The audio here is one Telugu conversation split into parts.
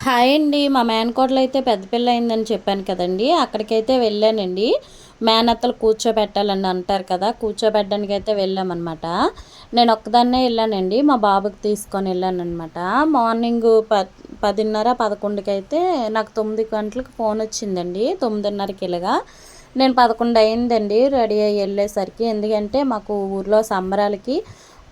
హాయ్ అండి. మా మేనకోడలు అయితే పెద్ద పిల్ల అయిందని చెప్పాను కదండి. అక్కడికైతే వెళ్ళానండి. మేనత్తలు కూర్చోబెట్టాలని అంటారు కదా కూర్చోబెట్టడానికి అయితే వెళ్ళామన్నమాట. నేను ఒక్కదాన్నే వెళ్ళానండి. మా బాబుకి తీసుకొని వెళ్ళానమాట మార్నింగ్ ప పదిన్నర పదకొండుకి అయితే నాకు తొమ్మిది గంటలకు ఫోన్ వచ్చిందండి. తొమ్మిదిన్నరకి ఇలాగా. నేను పదకొండు అయిందండి. రెడీ అయ్యి వెళ్ళేసరికి. ఎందుకంటే మాకు ఊర్లో సంబరాలకి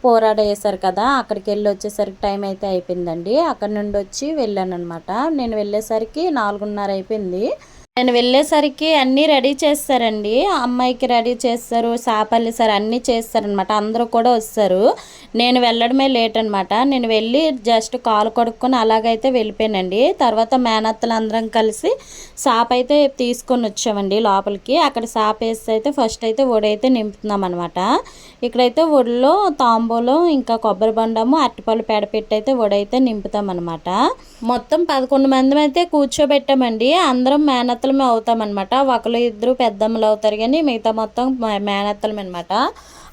పోరాడేసారు కదా అక్కడికి వెళ్ళి వచ్చేసరికి టైం అయితే అయిపోయిందండి. అక్కడ నుండి వచ్చి వెళ్ళాను అనమాట నేను వెళ్ళేసరికి నాలుగున్నర అయిపోయింది. నేను వెళ్ళేసరికి అన్నీ రెడీ చేస్తారండి. అమ్మాయికి రెడీ చేస్తారు సాపల్లి సార్ అన్నీ చేస్తారనమాట అందరూ కూడా వస్తారు. నేను వెళ్ళడమే లేట్ అనమాట నేను వెళ్ళి జస్ట్ కాలు కొడుక్కొని అలాగైతే వెళ్ళిపోయానండి. తర్వాత మేనత్తలు అందరం కలిసి సాప్ అయితే తీసుకొని వచ్చామండి లోపలికి. అక్కడ సాప్ వేస్తే అయితే ఫస్ట్ అయితే ఒడైతే నింపుతున్నాం అనమాట ఇక్కడైతే ఒడిలో తాంబూలం ఇంకా కొబ్బరి బండము అరటిపళ్ళు పెడపెట్టి అయితే ఒడైతే నింపుతాం అనమాట మొత్తం పదకొండు మంది అయితే కూర్చోబెట్టామండి. అందరం మేనత్తలు మేనత్తలమే అవుతామన్నమాట. ఒకరు ఇద్దరు పెద్దమ్మలు అవుతారు కానీ మిగతా మొత్తం మేనత్తలం అనమాట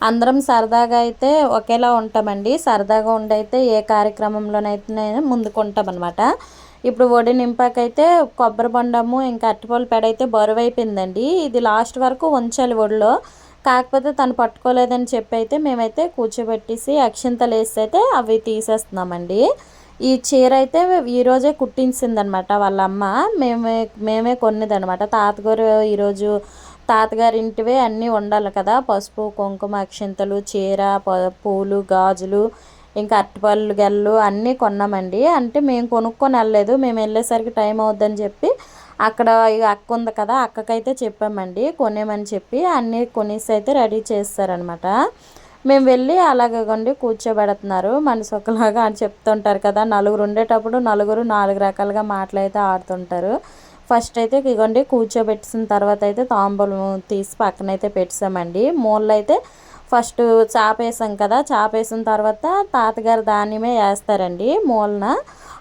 అందరం సరదాగా అయితే ఒకేలా ఉంటామండి. సరదాగా ఉండైతే ఏ కార్యక్రమంలోనైతే ముందుకుంటాం అనమాట ఇప్పుడు వడి నింపాకైతే కొబ్బరి బొండము ఇంకా అట్టిపళ్ళు పెడ అయితే బరువు అయిపోయిందండి ఇది లాస్ట్ వరకు ఉంచాలి ఒడిలో. కాకపోతే తను పట్టుకోలేదని చెప్పి అయితే మేమైతే కూర్చోబెట్టేసి అక్షింతలు వేసి అయితే అవి తీసేస్తున్నామండి. ఈ చీర అయితే ఈరోజే కుట్టించిందనమాట వాళ్ళ అమ్మ. మేమే మేమే కొన్నదనమాట తాతగారు ఈరోజు తాతగారి ఇంటివే అన్నీ ఉండాలి కదా. పసుపు కుంకుమ అక్షింతలు చీర పూలు గాజులు ఇంకా అరటిపళ్ళు గెల్లు అన్నీ కొన్నామండి. అంటే మేము కొనుక్కొని వెళ్ళలేదు. మేము వెళ్ళేసరికి టైం అవుద్దని చెప్పి అక్కడ అక్క ఉంది కదా అక్కకైతే చెప్పామండి. కొనేమని చెప్పి అన్నీ కొనేసి అయితే రెడీ చేస్తారనమాట మేము వెళ్ళి అలాగండి కూర్చోబెడుతున్నారు మనిషి ఒకలాగా అని చెప్తుంటారు కదా. నలుగురు ఉండేటప్పుడు నలుగురు నాలుగు రకాలుగా మాటలైతే ఆడుతుంటారు. ఫస్ట్ అయితే ఇగోండి కూర్చోబెట్టిన తర్వాత అయితే తాంబూలం తీసి పక్కనైతే పెట్టామండి మూలలు అయితే ఫస్ట్ చాపేసాం కదా చాపేసిన తర్వాత తాతగారు దానిమే వేస్తారండి మూలన.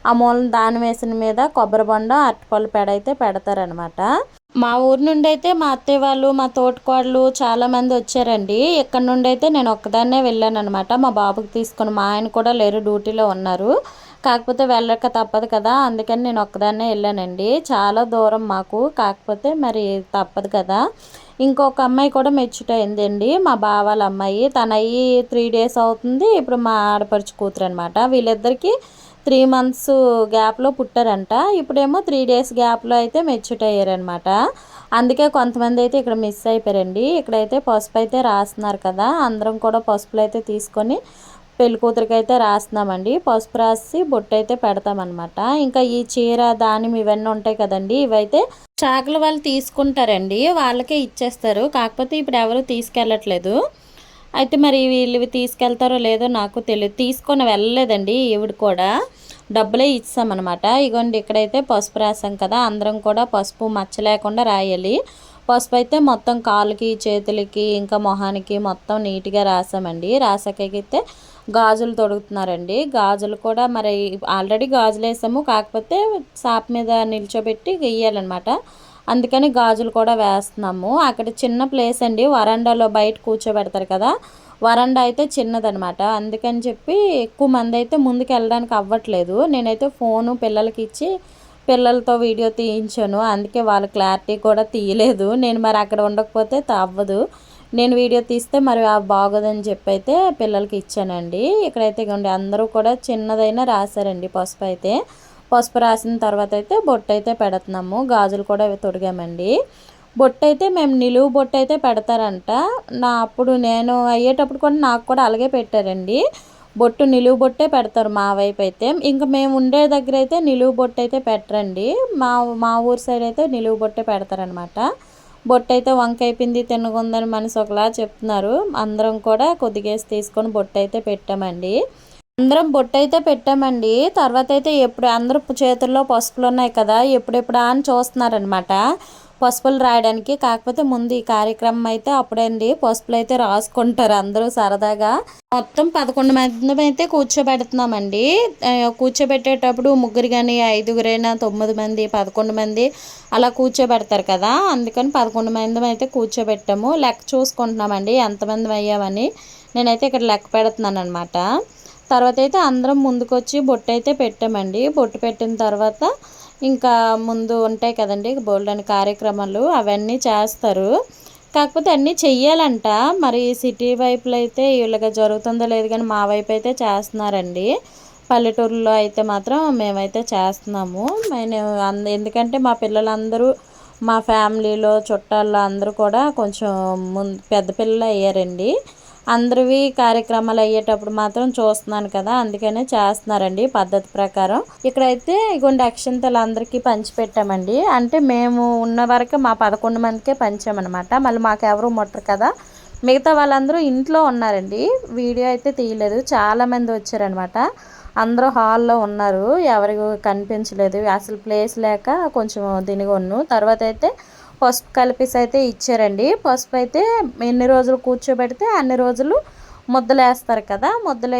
ఆ మూలన దాని వేసిన మీద కొబ్బరి బొండ అరటిపళ్ళు పెడ అయితే పెడతారనమాట మా ఊరు నుండి అయితే మా అత్తయ్య వాళ్ళు మా తోటికోడలు చాలామంది వచ్చారండి. ఇక్కడ నుండి అయితే నేను ఒక్కదాన్నే వెళ్ళాను అనమాట మా బాబుకి తీసుకొని మా ఆయన కూడా లేరు డ్యూటీలో ఉన్నారు. కాకపోతే వెళ్ళక తప్పదు కదా అందుకని నేను ఒక్కదాన్నే వెళ్ళానండి. చాలా దూరం మాకు కాకపోతే మరి తప్పదు కదా. ఇంకొక అమ్మాయి కూడా మెచ్చుటైందండి మా బావాల అమ్మాయి. తన అయ్యి త్రీ డేస్ అవుతుంది ఇప్పుడు మా ఆడపడుచు కూతురు అనమాట వీళ్ళిద్దరికీ త్రీ మంత్స్ గ్యాప్లో పుట్టారంట. ఇప్పుడేమో త్రీ డేస్ గ్యాప్లో అయితే మెచ్యూట్ అయ్యారనమాట అందుకే కొంతమంది అయితే ఇక్కడ మిస్ అయిపోయారండి. ఇక్కడైతే పసుపు అయితే రాస్తున్నారు కదా అందరం కూడా పసుపులు అయితే తీసుకొని పెళ్ళి కూతురికి అయితే రాస్తున్నామండి. పసుపు రాసి బొట్టు అయితే పెడతామన్నమాట. ఇంకా ఈ చీర దానిం ఇవన్నీ ఉంటాయి కదండి ఇవైతే చాకులు వాళ్ళు తీసుకుంటారండి. వాళ్ళకే ఇచ్చేస్తారు. కాకపోతే ఇప్పుడు ఎవరు తీసుకెళ్ళట్లేదు. అయితే మరి వీళ్ళు తీసుకెళ్తారో లేదో నాకు తెలియదు తీసుకొని వెళ్ళలేదండి ఈవిడ కూడా. డబ్బులే ఇచ్చామన్నమాట ఇగోండి ఇక్కడైతే పసుపు రాసాం కదా అందరం కూడా పసుపు మచ్చ లేకుండా రాయాలి. పసుపు అయితే మొత్తం కాళ్ళకి చేతులకి ఇంకా మొహానికి మొత్తం నీట్గా రాసామండి. రాసాకైతే గాజులు తొడుగుతున్నారండి. గాజులు కూడా మరి ఆల్రెడీ గాజులు వేసాము కాకపోతే సాప్ మీద నిల్చోబెట్టి గెయ్యాలన్నమాట అందుకని గాజులు కూడా వేస్తున్నాము. అక్కడ చిన్న ప్లేస్ అండి. వరండాలో బయట కూర్చోబెడతారు కదా. వరండా అయితే చిన్నదనమాట అందుకని చెప్పి ఎక్కువ మంది అయితే ముందుకు వెళ్ళడానికి అవ్వట్లేదు. నేనైతే ఫోను పిల్లలకి ఇచ్చి పిల్లలతో వీడియో తీయించాను. అందుకే వాళ్ళ క్లారిటీ కూడా తీయలేదు. నేను మరి అక్కడ ఉండకపోతే అవ్వదు. నేను వీడియో తీస్తే మరి బాగోదని చెప్పి అయితే పిల్లలకి ఇచ్చానండి. ఇక్కడైతే ఇగండి అందరూ కూడా చిన్నదైనా రాశారండి పసుపు అయితే. పసుపు రాసిన తర్వాత అయితే బొట్టు అయితే పెడుతున్నాము. గాజులు కూడా తొడిగామండి. బొట్టు అయితే మేము నిలువు బొట్టు అయితే పెడతారంట. నా అప్పుడు నేను అయ్యేటప్పుడు కూడా నాకు కూడా అలాగే పెట్టారండి. బొట్టు నిలువు బొట్టే పెడతారు మా వైపు అయితే. ఇంకా మేము ఉండే దగ్గర అయితే నిలువు బొట్టు అయితే పెట్టరండి. మా మా ఊరు సైడ్ అయితే నిలువు బొట్టే పెడతారనమాట బొట్టు అయితే వంకాయ పిండి తినకుందని ఒకలా చెప్తున్నారు. అందరం కూడా కొద్దిగేసి తీసుకొని బొట్టు అయితే పెట్టామండి. అందరం బొట్టు అయితే పెట్టామండి. తర్వాత అయితే ఎప్పుడు అందరూ చేతుల్లో పసుపులు ఉన్నాయి కదా ఎప్పుడెప్పుడా అని చూస్తున్నారనమాట పసుపులు రాయడానికి కాకపోతే ముందు ఈ కార్యక్రమం అయితే అప్పుడండి పసుపులు అయితే రాసుకుంటారు అందరూ సరదాగా. మొత్తం పదకొండు మంది అయితే కూర్చోబెడుతున్నామండి. కూర్చోబెట్టేటప్పుడు ముగ్గురు కానీ ఐదుగురైనా తొమ్మిది మంది పదకొండు మంది అలా కూర్చోబెడతారు కదా. అందుకని పదకొండు మంది అయితే కూర్చోబెట్టాము. లెక్క చూసుకుంటున్నామండి ఎంతమంది అయ్యామని. నేనైతే ఇక్కడ లెక్క పెడుతున్నాను అనమాట తర్వాత అయితే అందరం ముందుకొచ్చి బొట్టు అయితే పెట్టామండి. బొట్టు పెట్టిన తర్వాత ఇంకా ముందు ఉంటాయి కదండి బోల్డ్ కార్యక్రమాలు అవన్నీ చేస్తారు. కాకపోతే అన్నీ చెయ్యాలంట. మరి సిటీ వైపులో అయితే ఇలాగ జరుగుతుందో లేదు కానీ మా వైపు అయితే చేస్తున్నారండి. పల్లెటూరులో అయితే మాత్రం మేమైతే చేస్తున్నాము. నేను ఎందుకంటే మా పిల్లలందరూ మా ఫ్యామిలీలో చుట్టాల్లో అందరూ కూడా కొంచెం ముందు పెద్ద పిల్లలు అయ్యారండి. అందరివి కార్యక్రమాలు అయ్యేటప్పుడు మాత్రం చూస్తున్నాను కదా అందుకనే చేస్తున్నారండి పద్ధతి ప్రకారం. ఇక్కడైతే ఇగోండి అక్షంతలు అందరికీ పంచిపెట్టామండి. అంటే మేము ఉన్న వరకు మా పదకొండు మందికే పంచామన్నమాట. మళ్ళీ మాకు ఎవరు ముట్టరు కదా. మిగతా వాళ్ళందరూ ఇంట్లో ఉన్నారండి. వీడియో అయితే తీయలేదు. చాలామంది వచ్చారనమాట అందరూ హాల్లో ఉన్నారు. ఎవరికి కనిపించలేదు. అసలు ప్లేస్ లేక కొంచెం దినిగొన్ను తర్వాత అయితే పసుపు కలిపేసి అయితే ఇచ్చారండి. పసుపు అయితే ఎన్ని రోజులు కూర్చోబెడితే అన్ని రోజులు ముద్దలు వేస్తారు కదా. ముద్దలు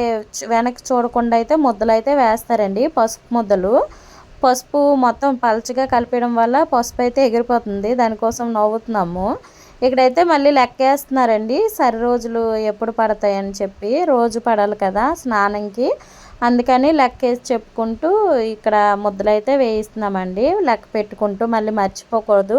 వెనక్కి చూడకుండా అయితే ముద్దలు అయితే వేస్తారండి పసుపు ముద్దలు. పసుపు మొత్తం పలచగా కలిపేయడం వల్ల పసుపు అయితే ఎగిరిపోతుంది. దానికోసం నవ్వుతున్నాము. ఇక్కడైతే మళ్ళీ లెక్కేస్తున్నారండి. సరి రోజులు ఎప్పుడు పడతాయని చెప్పి రోజు పడాలి కదా స్నానంకి. అందుకని లెక్కేసి చెప్పుకుంటూ ఇక్కడ ముద్దలైతే వేయిస్తున్నామండి. లెక్క పెట్టుకుంటూ మళ్ళీ మర్చిపోకూడదు.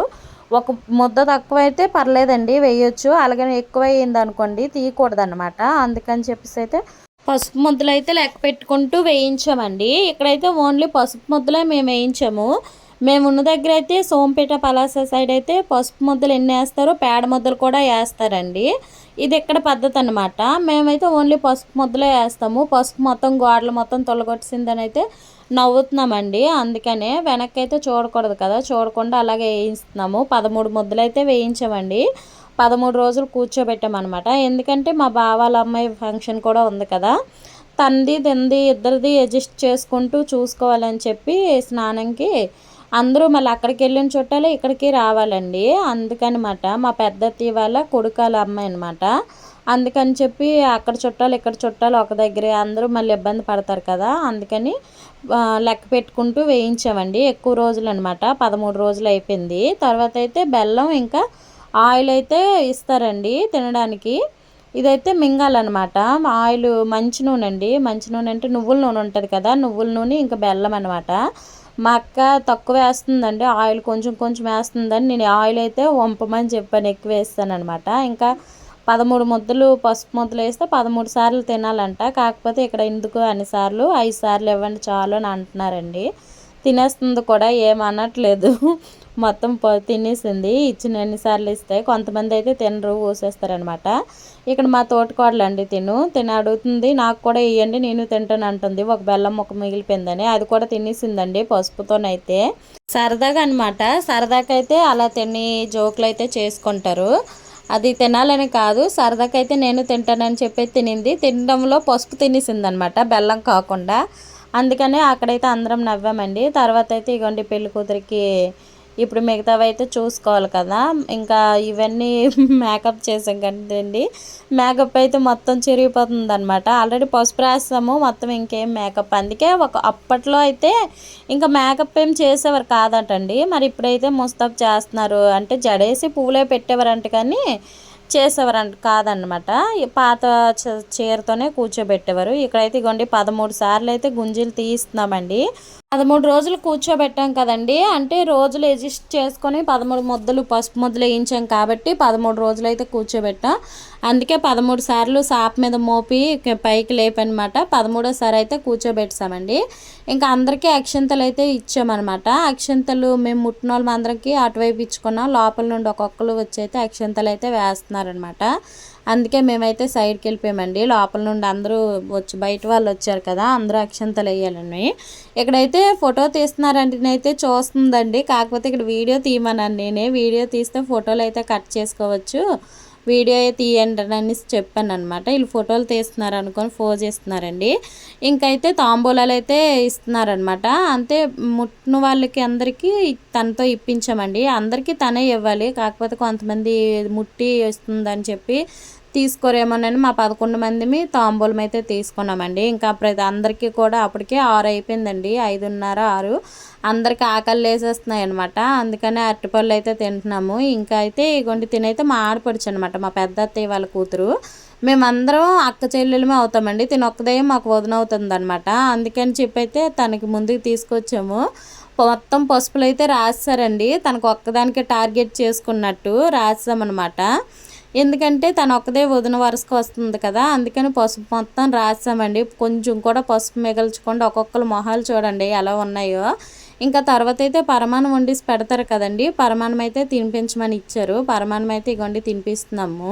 ఒక ముద్ద తక్కువైతే పర్లేదండి వేయొచ్చు. అలాగే ఎక్కువ అయ్యింది అనుకోండి తీయకూడదు అనమాట అందుకని చెప్పేసి అయితే పసుపు ముద్దలు అయితే లెక్క పెట్టుకుంటూ వేయించామండి. ఇక్కడైతే ఓన్లీ పసుపు ముద్దలే మేము వేయించాము. మేము ఉన్న దగ్గర అయితే సోంపేట పలాస సైడ్ అయితే పసుపు ముద్దలు ఎన్ని వేస్తారో పేడ ముద్దలు కూడా వేస్తారండి. ఇది ఇక్కడ పద్ధతి అనమాట మేమైతే ఓన్లీ పసుపు ముద్దలే వేస్తాము. పసుపు మొత్తం గోడలు మొత్తం తొలగొట్టిందని అయితే నవ్వుతున్నామండి. అందుకనే వెనక్కి అయితే చూడకూడదు కదా. చూడకుండా అలాగే వేయిస్తున్నాము. పదమూడు ముద్దలు అయితే వేయించామండి. పదమూడు రోజులు కూర్చోబెట్టామన్నమాట. ఎందుకంటే మా బావాల అమ్మాయి ఫంక్షన్ కూడా ఉంది కదా. తంది తింది ఇద్దరిది అడ్జస్ట్ చేసుకుంటూ చూసుకోవాలని చెప్పి స్నానంకి అందరూ మళ్ళీ అక్కడికి వెళ్ళిన చుట్టాలే ఇక్కడికి రావాలండి. అందుకనమాట మా పెద్ద వాళ్ళ కొడుకాల అమ్మాయి అనమాట అందుకని చెప్పి అక్కడ చుట్టాలు ఇక్కడ చుట్టాలు ఒక దగ్గరే అందరూ మళ్ళీ ఇబ్బంది పడతారు కదా. అందుకని లెక్క పెట్టుకుంటూ వేయించామండి. ఎక్కువ రోజులు అనమాట పదమూడు రోజులు అయిపోయింది. తర్వాత అయితే బెల్లం ఇంకా ఆయిల్ అయితే ఇస్తారండి తినడానికి. ఇదైతే మింగాలన్నమాట ఆయిల్ మంచి నూనె అండి. మంచి నూనె అంటే నువ్వుల నూనె ఉంటుంది కదా నువ్వుల నూనె ఇంకా బెల్లం అనమాట మా అక్క తక్కువ వేస్తుందండి. ఆయిల్ కొంచెం కొంచెం వేస్తుందని నేను ఆయిల్ అయితే వంపమని చెప్పాను ఎక్కువ వేస్తాను అనమాట ఇంకా పదమూడు ముద్దలు పసుపు ముద్దలు వేస్తే పదమూడు సార్లు తినాలంట. కాకపోతే ఇక్కడ ఎందుకు అన్నిసార్లు ఐదు సార్లు ఇవ్వండి చాలు అని అంటున్నారండి. తినేస్తుంది కూడా ఏమనట్లేదు మొత్తం తినేసింది. ఇచ్చిన ఎన్నిసార్లు ఇస్తే కొంతమంది అయితే తినరు ఊసేస్తారనమాట. ఇక్కడ మా తోటకోడలండి తిను. తిన అడుగుతుంది నాకు కూడా ఇవ్వండి నేను తింటాను అంటుంది. ఒక బెల్లం ముక్క మిగిలిపోయిందని. అది కూడా తినేసిందండి పసుపుతోనైతే. సరదాగా అనమాట సరదాకైతే అలా తిని జోకులు అయితే చేసుకుంటారు. అది తినాలని కాదు సరదాకైతే నేను తింటానని చెప్పి తినింది. తినడంలో పసుపు తినేసింది అనమాట బెల్లం కాకుండా. అందుకనే అక్కడైతే అందరం నవ్వామండి. తర్వాత అయితే ఇగోండి పెళ్ళి కూతురికి ఇప్పుడు మిగతావి అయితే చూసుకోవాలి కదా. ఇంకా ఇవన్నీ మేకప్ చేసాం కదండి. మేకప్ అయితే మొత్తం చిరిగిపోతుంది అనమాట ఆల్రెడీ పసుపు రాస్తాము మొత్తం ఇంకేం మేకప్ అందుకే ఒక అప్పట్లో అయితే ఇంకా మేకప్ ఏం చేసేవారు కాదటండి. మరి ఇప్పుడైతే ముస్తాబ్ చేస్తున్నారు. అంటే జడేసి పువ్వులే పెట్టేవారంట కానీ చేసేవారంట కాదనమాట పాత చీరతోనే కూర్చోబెట్టేవారు. ఇక్కడైతే ఇగోండి పదమూడు సార్లు అయితే గుంజీలు తీస్తున్నామండి. పదమూడు రోజులు కూర్చోబెట్టాం కదండి. అంటే రోజులు అడ్జస్ట్ చేసుకొని పదమూడు ముద్దలు పసుపు ముద్దలు వేయించాం కాబట్టి పదమూడు రోజులు అయితే కూర్చోబెట్టాం. అందుకే పదమూడు సార్లు సాప్ మీద మోపి పైకి లేపనమాట. పదమూడోసారి అయితే కూర్చోబెట్టామండి ఇంకా అందరికీ అక్షంతలు అయితే ఇచ్చామన్నమాట. అక్షంతలు మేము ముట్టిన వాళ్ళం అందరికీ అటువైపు ఇచ్చుకున్నాం. లోపల నుండి ఒక్కొక్కరు వచ్చి అయితే అక్షంతలు అయితే చేస్తున్నారనమాట. అందుకే మేమైతే సైడ్కి వెళ్ళిపోయామండి. లోపల నుండి అందరూ వచ్చి బయట వాళ్ళు వచ్చారు కదా అందరూ అక్షంతలు వేయాలని. ఇక్కడైతే ఫోటో తీస్తున్నారంటే నేనైతే చూస్తుందండి. కాకపోతే ఇక్కడ వీడియో తీయమన్నాను నేనే వీడియో తీస్తే ఫోటోలు అయితే కట్ చేసుకోవచ్చు. వీడియో తీయండి అని చెప్పాను అనమాట వీళ్ళు ఫోటోలు తీస్తున్నారు అనుకొని ఫోజ్ చేస్తున్నారండి. ఇంకైతే తాంబూలాలు అయితే ఇస్తున్నారనమాట అంతే ముట్టిన వాళ్ళకి అందరికీ తనతో ఇప్పించామండి. అందరికీ తనే ఇవ్వాలి. కాకపోతే కొంతమంది ముట్టి వస్తుందని చెప్పి తీసుకోరేమోనని మా పదకొండు మందిమి తాంబూలం అయితే తీసుకున్నామండి. ఇంకా ప్రతి అందరికీ కూడా అప్పటికే ఆరు అయిపోయిందండి. ఐదున్నర ఆరు. అందరికి ఆకలి వేసేస్తున్నాయి అనమాట అందుకని అరటిపళ్ళు అయితే తింటున్నాము. ఇంకా అయితే ఇగోండి తినైతే మా ఆడపడుచు అనమాట మా పెద్ద అత్తయ్య వాళ్ళ కూతురు. మేమందరం అక్క చెల్లెలమే అవుతామండి. తిన ఒక్కదే మాకు వదిన అవుతుంది అనమాట అందుకని చెప్పి అయితే తనకి ముందుకు తీసుకొచ్చాము. మొత్తం పసుపులు అయితే రాస్తారండి. తనకు ఒక్కదానికి టార్గెట్ చేసుకున్నట్టు రాసామన్నమాట ఎందుకంటే తను ఒక్కదే వదిన వరుసకు వస్తుంది కదా అందుకని పసుపు మొత్తం రాసామండి కొంచెం కూడా పసుపు మిగల్చకుండా ఒక్కొక్కరు మొహాలు చూడండి ఎలా ఉన్నాయో. ఇంకా తర్వాత అయితే పరమాణం వండిసి పెడతారు కదండి. పరమాణం అయితే తినిపించమని ఇచ్చారు. పరమాణం అయితే ఇగోండి తినిపిస్తున్నాము.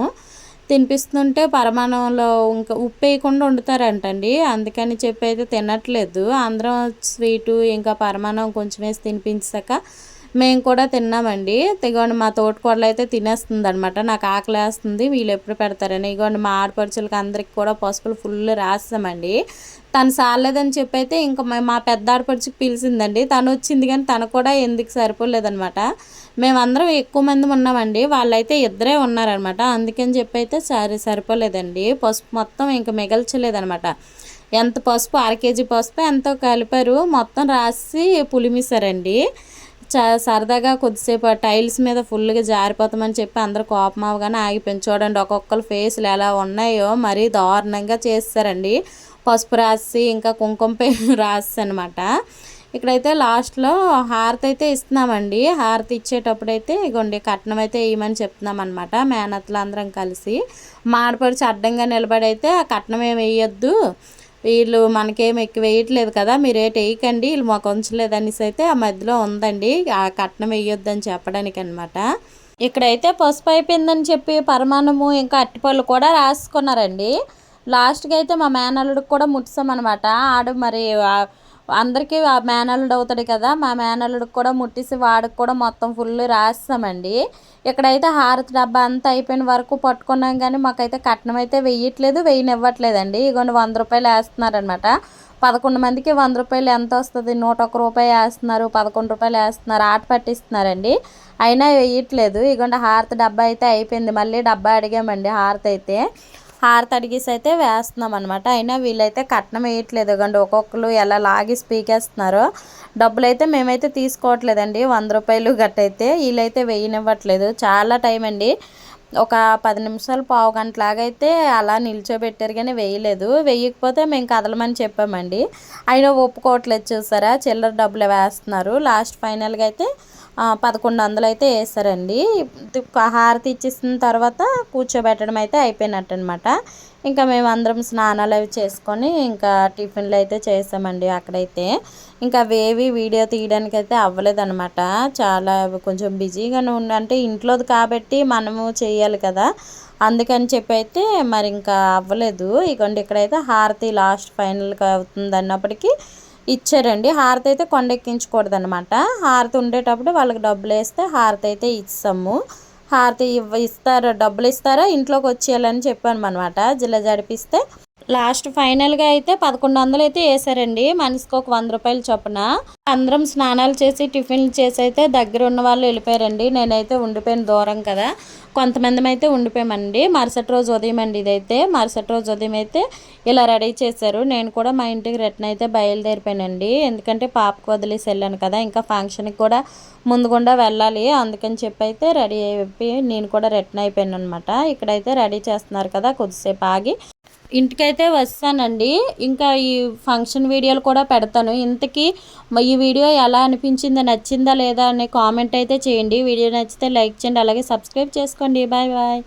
తినిపిస్తుంటే పరమాణంలో ఇంకా ఉప్పు వేయకుండా వండుతారంటండి. అందుకని చెప్పి అయితే తినట్లేదు. అందరం స్వీటు ఇంకా పరమాణం కొంచెం వేసి తినిపించాక మేము కూడా తిన్నామండి. ఇగోండి మా తోటకూరలు అయితే తినేస్తుంది అనమాట నాకు ఆకలి వేస్తుంది. వీళ్ళు ఎప్పుడు పెడతారని. ఇగోండి మా ఆడపడుచులకి అందరికి కూడా పసుపులు ఫుల్ రాస్తామండి. తను సాలేదని చెప్పి అయితే ఇంకా మా పెద్ద ఆడపడిచికి పిలిచిందండి. తను వచ్చింది కానీ తను కూడా ఎందుకు సరిపోలేదనమాట. మేమందరం ఎక్కువ మంది ఉన్నామండి. వాళ్ళైతే ఇద్దరే ఉన్నారనమాట. అందుకని చెప్పి అయితే సరే సరిపోలేదండి. పసుపు మొత్తం ఇంకా మిగల్చలేదనమాట. ఎంత పసుపు? అర కేజీ పసుపు ఎంతో కలిపారు. మొత్తం రాసి పులిమిసారండి చ సరదాగా కొద్దిసేపు టైల్స్ మీద ఫుల్గా జారిపోతామని చెప్పి అందరు కోపం అవగానే ఆగిపోయింది. చూడండి ఒక్కొక్కరు ఫేస్లు ఎలా ఉన్నాయో మరీ దారుణంగా చేస్తారండి. పసుపు రాసి ఇంకా కుంకుమ రాసి అనమాట ఇక్కడైతే లాస్ట్లో హారతి అయితే ఇస్తున్నామండి. హారతి ఇచ్చేటప్పుడు అయితే ఇగోండి కట్నం అయితే వేయమని చెప్తున్నాం అనమాట మేనత్లు అందరం కలిసి. మాడపడిచి అడ్డంగా నిలబడైతే ఆ కట్నం ఏమి వేయొద్దు వీళ్ళు మనకేం ఎక్కువ వేయట్లేదు కదా మీరు ఏటి వేయకండి వీళ్ళు మాకు ఉంచలేదు అనేసి అయితే ఆ మధ్యలో ఉందండి. ఆ కట్నం వేయొద్దని చెప్పడానికి అనమాట ఇక్కడైతే పసుపు అయిపోయిందని చెప్పి పరమాణము ఇంకా అట్టిపళ్ళు కూడా రాసుకున్నారండి. లాస్ట్కి అయితే మా మేనల్లుడికి కూడా ముట్టామన్నమాట ఆడు మరి అందరికీ మేనల్లుడు అవుతాడు కదా మా మేనల్లుడికి కూడా ముట్టిసి వాడికి కూడా మొత్తం ఫుల్ రాస్తామండి. ఇక్కడైతే హారతి డబ్బా అంతా అయిపోయిన వరకు పట్టుకున్నాం కానీ మాకైతే కట్నం అయితే వెయ్యట్లేదు వెయ్యనివ్వట్లేదండి. ఇగోండి వంద రూపాయలు వేస్తున్నారనమాట. పదకొండు మందికి వంద రూపాయలు ఎంత వస్తుంది? నూట ఒక్క రూపాయి వేస్తున్నారు పదకొండు రూపాయలు వేస్తున్నారు ఆట పట్టిస్తున్నారండి. అయినా వేయట్లేదు ఇగోండి హారతి డబ్బా అయితే అయిపోయింది. మళ్ళీ డబ్బా అడిగామండి హారతి అయితే. హారతి అడిగేసి అయితే వేస్తున్నాం అనమాట అయినా వీళ్ళైతే కట్నం వేయట్లేదు కండి ఒక్కొక్కరు ఎలా లాగి స్పీకేస్తున్నారో డబ్బులు అయితే మేమైతే తీసుకోవట్లేదండి. వంద రూపాయలు గట్టయితే వీళ్ళైతే వేయనివ్వట్లేదు. చాలా టైం అండి. ఒక పది నిమిషాలు పావు గంటలాగైతే అలా నిల్చోబెట్టారు కానీ వేయలేదు. వేయకపోతే మేము కదలమని చెప్పామండి. అయినా ఒప్పుకోవట్లేదు చూసారా. చిల్లర డబ్బులు వేస్తున్నారు. లాస్ట్ ఫైనల్గా అయితే పదకొండు వందలు అయితే వేస్తారండి. హారతి ఇచ్చేసిన తర్వాత కూర్చోబెట్టడం అయితే అయిపోయినట్టు అనమాట ఇంకా మేము అందరం స్నానాలు అవి చేసుకొని ఇంకా టిఫిన్లు అయితే చేసామండి అక్కడైతే. ఇంకా అవేవి వీడియో తీయడానికి అయితే అవ్వలేదన్నమాట చాలా కొంచెం బిజీగానే ఉండి అంటే ఇంట్లోది కాబట్టి మనము చేయాలి కదా. అందుకని చెప్పి అయితే మరి ఇంకా అవ్వలేదు. ఇకండి ఇక్కడైతే హారతి లాస్ట్ ఫైనల్గా అవుతుంది అన్నప్పటికీ ఇచ్చారండి. హారతి అయితే కొండెక్కించకూడదు అనమాట హారతి ఉండేటప్పుడు వాళ్ళకి డబ్బులు వేస్తే హారతి అయితే ఇస్తాము. హారతి ఇవ్వ ఇస్తారా? డబ్బులు ఇస్తారా? ఇంట్లోకి వచ్చేయాలని చెప్పాను అనమాట జిల్ల జడిపిస్తే లాస్ట్ ఫైనల్గా అయితే పదకొండు వందలు అయితే వేసారండి మనిషికి ఒక వంద రూపాయలు చొప్పున. అందరం స్నానాలు చేసి టిఫిన్లు చేసి అయితే దగ్గర ఉన్న వాళ్ళు వెళ్ళిపోయారండి. నేనైతే ఉండిపోయిన దూరం కదా. కొంతమంది అయితే ఉండిపోయామండి. మరుసటి రోజు ఉదయం అండి ఇదైతే. మరుసటి రోజు ఉదయం అయితే ఇలా రెడీ చేశారు. నేను కూడా మా ఇంటికి రిటర్న్ అయితే బయలుదేరిపోయానండి. ఎందుకంటే పాపకు వదిలేసి వెళ్ళాను కదా. ఇంకా ఫంక్షన్కి కూడా ముందుగుండా వెళ్ళాలి. అందుకని చెప్పి అయితే రెడీ అయిపోయి నేను కూడా రిటర్న్ అయిపోయాను అనమాట ఇక్కడైతే రెడీ చేస్తున్నారు కదా. కొద్దిసేపు ఆగి ఇంటికైతే వస్తానండి. ఇంకా ఈ ఫంక్షన్ వీడియోలు కూడా పెడతాను. ఇంతకీ ఈ వీడియో ఎలా అనిపించిందో నచ్చిందా లేదా అనే కామెంట్ అయితే చేయండి. వీడియో నచ్చితే లైక్ చేయండి అలాగే సబ్స్క్రైబ్ చేసుకోండి. Bye bye.